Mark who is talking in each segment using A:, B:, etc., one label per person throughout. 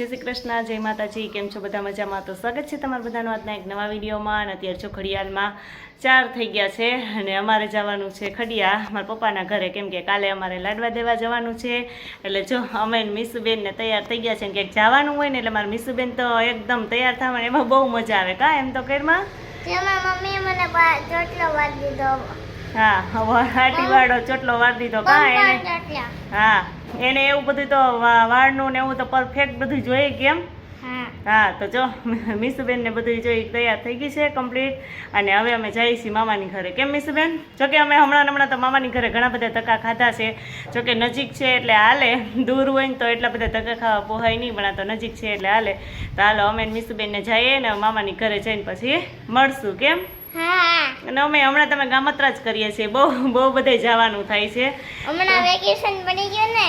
A: જય શ્રી કૃષ્ણ જય માતાજી કેમ છો બધા મજામાં? તો સ્વાગત છે તમારા બધાનું આજના એક નવા વિડીયોમાં અને અત્યારે જો ખડિયાળમાં ચાર થઈ ગયા છે અને અમારે જવાનું છે ખડિયા. મારા પપ્પાના ઘરે કેમ કે કાલે અમારે લાડવા દેવા જવાનું છે. એટલે જો અમે મીસુબેનને તૈયાર થઈ ગયા છે ને ક્યાંક જવાનું હોય ને એટલે મારા મીસુબેન તો એકદમ તૈયાર થવાની એમાં બહુ મજા આવે. કા એમ તો
B: કેરમાં મમ્મીએ મને ચોટલો વાર દીધો.
A: હા હાટી વાળો ચોટલો વાર દીધો. કા એને? હા. એને એવું બધું તો વાળનું ને એવું તો પરફેક્ટ બધું જોઈએ કેમ?
B: હા.
A: તો જો મીસુબેન ને બધું જોઈ તૈયાર થઈ ગઈ છે કમ્પ્લીટ અને હવે અમે જઈએ છીએ મામાની ઘરે. કેમ મીસુબેન? જોકે અમે હમણાં હમણાં તો મામાની ઘરે ઘણા બધા ધક્કા ખાધા છે. જોકે નજીક છે એટલે હાલે. દૂર હોય ને તો એટલા બધા ધક્કા ખાવા પોહાય નહીં પણ આ તો નજીક છે એટલે હાલે. તો હાલો અમે ને મીસુબેનને જઈએ ને મામાની ઘરે જઈને પછી મળશું. કેમ? અને અમે હમણાં તમે ગામત્રા જ કરીએ છીએ. બહુ બહુ બધે જવાનું થાય છે.
B: હમણાં વેકેશન પડી ગયું ને.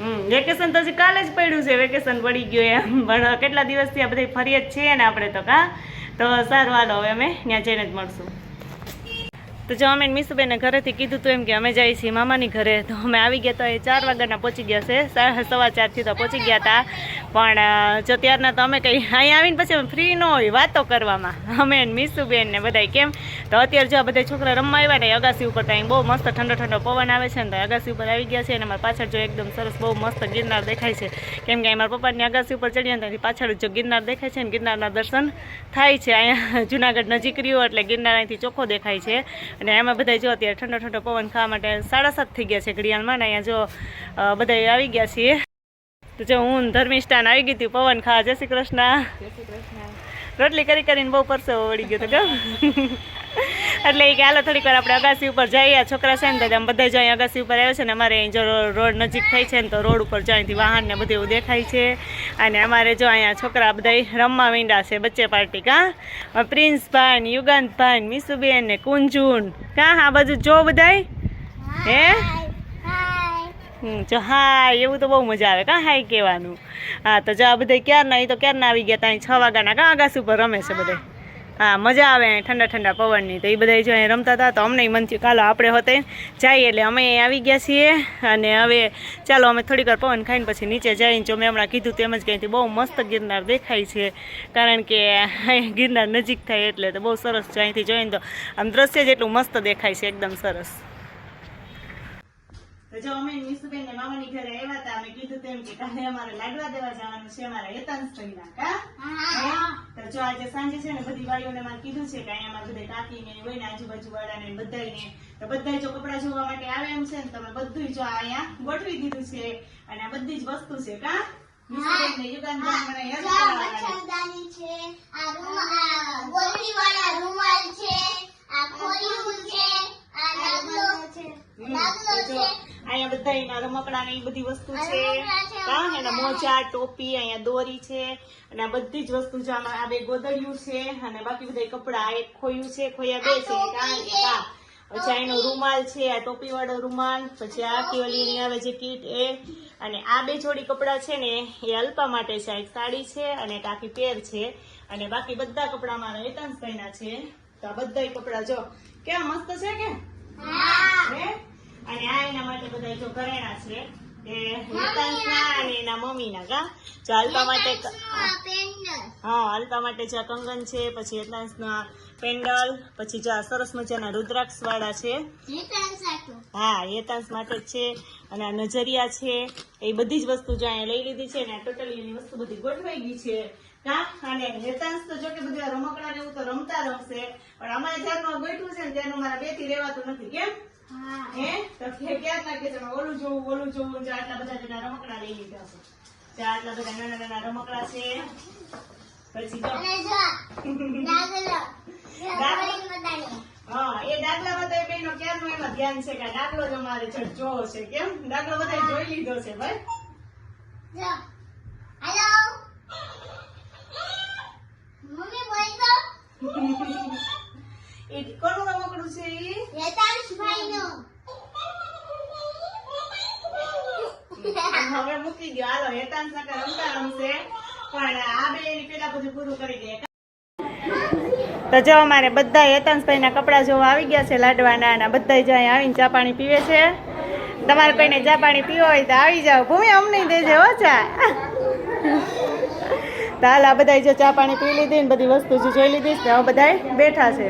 A: હમ વેકેશન તો હજી કાલે જ પડ્યું છે. વેકેશન પડી ગયું એમ. પણ કેટલા દિવસથી આ બધી ફરિયાદ છીએ ને આપણે તો કા? તો સારું હાલો હવે અમે ત્યાં જઈને જ મળશું. તો જો અમે મીસુબેને ઘરેથી કીધું હતું એમ કે અમે જઈએ છીએ મામાની ઘરે. તો અમે આવી ગયા તો એ ચાર વાગ્યાના પહોંચી ગયા છે. સવા ચારથી તો પહોંચી ગયા હતા પણ જો ત્યારના તો અમે કંઈ અહીં આવીને પછી અમે ફ્રી ન હોય વાતો કરવામાં. અમે મીસુ મીસુબેન ને બધાય કેમ? તો અત્યારે જો આ બધા છોકરા રમવા આવ્યા ને અગાસી ઉપર તો અહીં બહુ મસ્ત ઠંડો ઠંડો પવન આવે છે ને તો અગાસી ઉપર આવી ગયા છે અને અમારા પાછળ જો એકદમ સરસ બહુ મસ્ત ગિરનાર દેખાય છે. કેમ કે અમારા પપ્પાની અગાસી ઉપર ચડ્યા ને ત્યાંથી પાછળ જો ગિરનાર દેખાય છે ને ગિરનારના દર્શન થાય છે. અહીંયા જુનાગઢ નજીક રહ્યું એટલે ગિરનાર અહીંથી ચોખ્ખો દેખાય છે. અને એમાં બધા જો અત્યારે ઠંડો ઠંડો પવન ખાવા માટે સાડા સાત થઈ ગયા છે ઘડિયાળમાં ને અહીંયા જો બધા આવી ગયા છીએ. તો જો હું ધર્મિષ્ઠાન આવી ગઈ હતી, પવન ખા જય શ્રી કૃષ્ણ. રોટલી કરી કરીને બહુ પરસો વળી ગયો તો કેમ? એટલે એ કે થોડીક વાર આપણે અગાસી ઉપર જઈએ. છોકરા છે ને તો આમ બધા જાય અગાસી ઉપર આવ્યો છે ને અમારે અહીં જો રોડ નજીક થઈ છે ને તો રોડ ઉપર જાય અહીંથી વાહન ને બધું એવું દેખાય છે. અને અમારે જો અહીંયા છોકરા બધા રમવા મીંડા છે બચ્ચે પાર્ટી, કા? પ્રિન્સભાઈ યુગાંતભાઈ મિસુબેન ને કુંજુન. કા, આ બાજુ જો બધાય? હે? જો હા એવું તો બહુ મજા આવે. કાં હાય કહેવાનું? હા, તો જો આ બધા ક્યારના અહીં તો ક્યારના આવી ગયા? ત્યાં છ વાગ્યાના કાં આગાસ ઉપર રમે છે બધા? હા, મજા આવે ઠંડા ઠંડા પવનની. તો એ બધા જો અહીં રમતા હતા, તો અમને મન થયું, કાલો આપણે હોતે જઈએ. એટલે અમે આવી ગયા છીએ અને હવે ચાલો અમે થોડીક પવન ખાઈને પછી નીચે જઈને જો મેં હમણાં કીધું તેમ જ કંઈથી બહુ મસ્ત ગિરનાર દેખાય છે. કારણ કે ગિરનાર નજીક થાય એટલે તો બહુ સરસ છે અહીંથી જોઈને તો આમ દ્રશ્ય જેટલું મસ્ત દેખાય છે, એકદમ સરસ. તો જો અમે નિશુબેન ને મામાની ઘરે આવ્યા હતા અમે કીધું તેમ કે કાલે અમારે લાડવા દેવા જવાનું છે અમારા હેતાંશ ભાઈના કા? તો જો આજે સાંજે છે ને બધી વાળીઓને મારે કીધું છે કે અહીંયા અમારે બધા કાકી ને હોય ને આજુબાજુ વાળાને બધાને તો બધા જો કપડા જોવા માટે આવે એમ છે ને તમે બધું જો અહીંયા ગોઠવી દીધું છે. અને આ બધી જ વસ્તુ છે કા? નિશુબેન ને યુગાન મને હેલ્પ
B: આ
A: કરાવવાના.
B: મચ્છરદાની છે આ રૂમાલ આ ગોળીવાળા રૂમાલ છે આ ખોરિયું છે આ ડાબલો છે
A: હમ,
B: ડાબલો
A: તો જો
B: છે
A: અહીંયા બધા રમકડા ને એ બધી વસ્તુ છે. હા એના મોજા ટોપી અહીંયા દોરી છે અને આ બધી જ વસ્તુ છે. આમાં આ બે ગોદડિયું છે અને બાકી બધા કપડા એક ખોયું છે ખોયા બે છે કારણ કે હા પછી આ એનો રૂમાલ છે આ ટોપી વાળો રૂમાલ પછી આ આખી આવે છે કીટ એ. અને આ બે જોડી કપડાં છે ને એ અલ્પા માટે છે એક સાડી છે અને એક આખી પેર છે. અને બાકી બધા કપડા મારા એકાંશભાઈના છે. તો આ બધા કપડા જો કેવા મસ્ત છે કે? હે? અને આ એના માટે બધા જો ઘરેણા છે એ હેતાંશના અને એના મમ્મીના કા? જો અલ્પા માટે હા અલ્પા માટે જો કંગન છે પછી હેતાંશના પેન્ડલ પછી જો આ સરસ મજાના રુદ્રાક્ષ વાળા છે હા હેતાંશ માટે છે અને આ નજરિયા છે એ બધી જ વસ્તુ જો અહીંયા લઈ લીધી છે અને આ ટોટલી એની વસ્તુ બધી ગોઠવાઈ ગઈ છે કા? અને હેતાંશ તો જો કે બધું રમકડા ને એવું તો રમતા રમશે પણ અમારે જ્યારનું ગોઠવું છે ને ત્યારનું મારા બેથી રહેવાતું નથી કેમ?
B: હા?
A: હે તો કે ક્યાં નાખે છે એમાં ઓલું જોવું ઓલું જોવું જો આટલા બધા જેના રમકડા લઈ લીધા છે. જો આટલા બધા નાના નાના રમકડા છે પછી હા એ દાખલામાં તો એ બેનો ક્યારનું એમાં ધ્યાન છે કે દાખલો જ અમારે જોવો છે કેમ? દાખલો બધા જોઈ લીધો છે ભાઈ
B: જો હેલો મમ્મી બોલ તો
A: એ કોનું રમકડું છે ઈ
B: યતાંશ ભાઈનું
A: હવે ગયો. હાલો હેતાન નકર રમતા રમશે. પણ આ બે એની પેલા બધું પૂરું કરી દે. તો જો અમારે બધા હેતાંશભાઈના કપડાં જોવા આવી ગયા છે લાડવાના અને બધા જ આવીને ચા પાણી પીવે છે. તમારે કોઈને ચા પાણી પીવો હોય તો આવી જાઓ. ભૂમિ અમને દેજે હો ચા. તો હાલ આ બધાય જો ચા પાણી પી લીધી ને બધી વસ્તુ જોઈ લીધી હવે બધાય બેઠા છે.